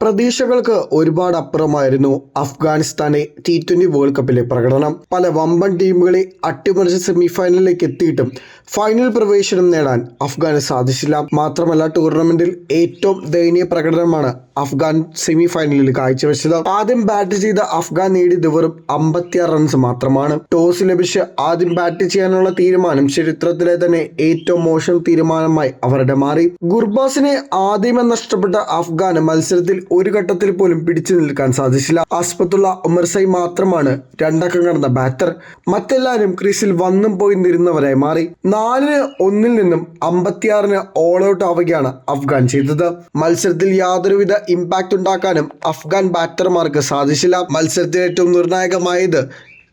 പ്രതീക്ഷകൾക്ക് ഒരുപാട് അപ്പുറമായിരുന്നു അഫ്ഗാനിസ്ഥാനെ T twenty world കപ്പിലെ പ്രകടനം. പല വമ്പൻ ടീമുകളെ അട്ടിമറിച്ച് സെമിഫൈനലിലേക്ക് എത്തിയിട്ടും ഫൈനൽ പ്രവേശനം നേടാൻ അഫ്ഗാന് സാധിച്ചില്ല. മാത്രമല്ല ടൂർണമെന്റിൽ ഏറ്റവും ദയനീയ പ്രകടനമാണ് അഫ്ഗാൻ സെമി ഫൈനലിൽ കാഴ്ചവെച്ചത്. ആദ്യം ബാറ്റ് ചെയ്ത അഫ്ഗാൻ നേടിയത് വെറും അമ്പത്തിയാറ് റൺസ് മാത്രമാണ്. ടോസ് ലഭിച്ച് ആദ്യം ബാറ്റ് ചെയ്യാനുള്ള തീരുമാനം ചരിത്രത്തിലെ തന്നെ ഏറ്റവും മോശം തീരുമാനമായി അവരുടെ മാറി. ഗുർബാസിനെ ആദ്യമേ നഷ്ടപ്പെട്ട അഫ്ഗാന് മത്സരത്തിൽ ഒരു ഘട്ടത്തിൽ പോലും പിടിച്ചു നിൽക്കാൻ സാധിച്ചില്ല. അസ്പത്തുള്ള ഉമർസൈ മാത്രമാണ് രണ്ടക്കം കടന്ന ബാറ്റർ മറ്റെല്ലാവരും ക്രീസിൽ വന്നും പോയി നിരുന്നവരായി മാറി. നാലിന് ഒന്നിൽ നിന്നും അമ്പത്തിയാറിന് ഓൾ ഔട്ട് ആവുകയാണ് അഫ്ഗാൻ ചെയ്തത്. മത്സരത്തിൽ യാതൊരുവിധ ഇമ്പാക്റ്റ് ഉണ്ടാക്കാനും അഫ്ഗാൻ ബാറ്റർമാർക്ക് സാധിച്ചില്ല. മത്സരത്തിൽ ഏറ്റവും നിർണായകമായത്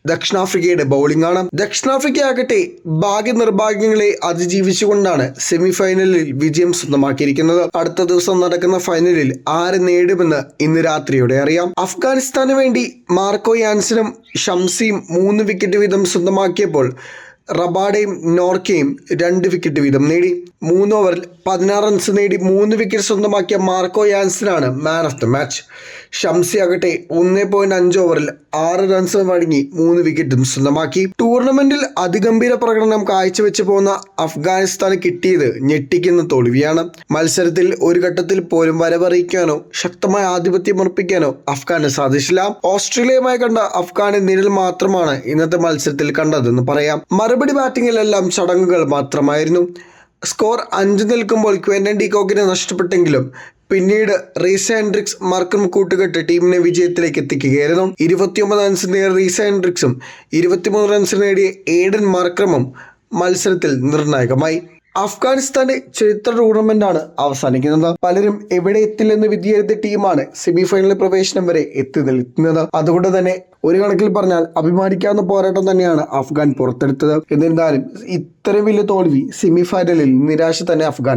ദക്ഷിണാഫ്രിക്കയുടെ ബൗളിംഗ് ആണ്. ഭാഗ്യ നിർഭാഗ്യങ്ങളെ അതിജീവിച്ചുകൊണ്ടാണ് സെമിഫൈനലിൽ വിജയം സ്വന്തമാക്കിയിരിക്കുന്നത്. അടുത്ത ദിവസം നടക്കുന്ന ഫൈനലിൽ ആര് നേടുമെന്ന് ഇന്ന് രാത്രിയോടെ അറിയാം. അഫ്ഗാനിസ്ഥാന് വേണ്ടി മാർക്കോ യാൻസനും ഷംസിയും മൂന്ന് വിക്കറ്റ് വീതം സ്വന്തമാക്കിയപ്പോൾ റബാഡയും നോർക്കയും രണ്ട് വിക്കറ്റ് വീതം നേടി. മൂന്ന് ഓവറിൽ പതിനാറ് റൺസ് നേടി. മൂന്ന് വിക്കറ്റ് സ്വന്തമാക്കിയ Marco യാൻസനാണ് man of the match Shamsi ആകട്ടെ ഒന്ന് പോയിന്റ് അഞ്ച് ഓവറിൽ ആറ് റൺസ് വഴങ്ങി മൂന്ന് വിക്കറ്റും സ്വന്തമാക്കി. ടൂർണമെന്റിൽ അതിഗംഭീര പ്രകടനം കാഴ്ചവെച്ച് പോകുന്ന അഫ്ഗാനിസ്ഥാന് കിട്ടിയത് ഞെട്ടിക്കുന്ന തോൽവിയാണ്. മത്സരത്തിൽ ഒരു ഘട്ടത്തിൽ പോലും വരവറിയിക്കാനോ ശക്തമായ ആധിപത്യം ഉറപ്പിക്കാനോ അഫ്ഗാന് സാധിച്ചില്ല. ഓസ്ട്രേലിയയുമായി കണ്ട അഫ്ഗാനെ നിരൽ മാത്രമാണ് ഇന്നത്തെ മത്സരത്തിൽ കണ്ടതെന്ന് പറയാം. മറുപടി ബാറ്റിങ്ങിലെല്ലാം ചടങ്ങുകൾ മാത്രമായിരുന്നു. സ്കോർ അഞ്ച് നിൽക്കുമ്പോൾ ക്വെന്റൻ ഡിക്കോക്കിനെ നഷ്ടപ്പെട്ടെങ്കിലും പിന്നീട് റീസ ഹെൻഡ്രിക്സ് കൂട്ടുകെട്ട് ടീമിനെ വിജയത്തിലേക്ക് എത്തിക്കുകയായിരുന്നു. ഇരുപത്തിയൊമ്പത് റൺസ് നേടിയ റീസ ഹെൻഡ്രിക്സും ഇരുപത്തിമൂന്ന് റൺസ് നേടിയ ഏഡൻ മാർക്രമും മത്സരത്തിൽ നിർണായകമായി. അഫ്ഗാനിസ്ഥാന്റെ ചരിത്ര ആണ് അവസാനിക്കുന്നത്. പലരും എവിടെ എത്തില്ലെന്ന് വിധിയെഴുതിയ ടീമാണ് സെമി ഫൈനൽ പ്രവേശനം വരെ എത്തി നിൽക്കുന്നത്. അതുകൊണ്ട് തന്നെ ഒരു കണക്കിൽ പറഞ്ഞാൽ അഭിമാനിക്കാവുന്ന പോരാട്ടം തന്നെയാണ് അഫ്ഗാൻ പുറത്തെടുത്തത്. എന്നിരുന്നാലും ഇത്രയും വലിയ തോൽവി സെമി ഫൈനലിൽ നിരാശ തന്നെ അഫ്ഗാൻ